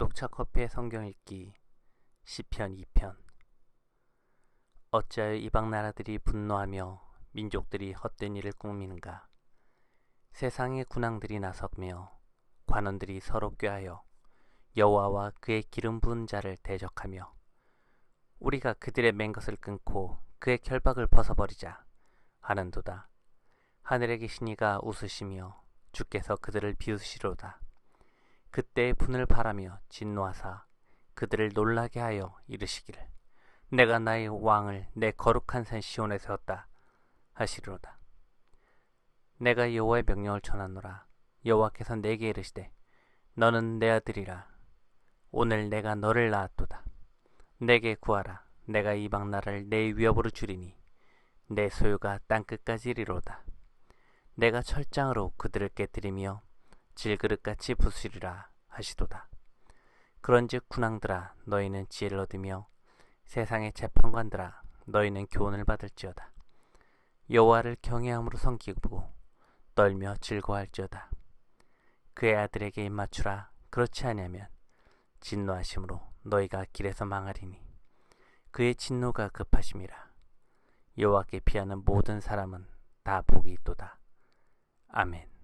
녹차커피의 성경 읽기 시편 2편. 어찌하여 이방 나라들이 분노하며 민족들이 헛된 일을 꾸미는가? 세상의 군왕들이 나서며 관원들이 서로 꾀하여 여호와와 그의 기름 부은 자를 대적하며 우리가 그들의 맨 것을 끊고 그의 결박을 벗어버리자 하는도다. 하늘에 계신 이가 웃으시며 주께서 그들을 비웃으시로다 그때의 분을 바라며 진노하사 그들을 놀라게 하여 이르시기를 내가 나의 왕을 내 거룩한 산 시온에 세웠다 하시리로다. 내가 여호와의 명령을 전하노라. 여호와께서 내게 이르시되 너는 내 아들이라. 오늘 내가 너를 낳았도다. 내게 구하라. 내가 이방 나라를 내 위협으로 주리니 내 소유가 땅 끝까지 이리로다. 내가 철장으로 그들을 깨뜨리며 질그릇같이 부수리라 하시도다. 그런즉 군왕들아 너희는 지혜를 얻으며 세상의 재판관들아 너희는 교훈을 받을지어다. 여호와를 경외함으로 섬기고 떨며 즐거워할지어다. 그의 아들에게 입맞추라 그렇지 아니하면 진노하심으로 너희가 길에서 망하리니 그의 진노가 급하심이라 여호와께 피하는 모든 사람은 다 복이 있도다. 아멘.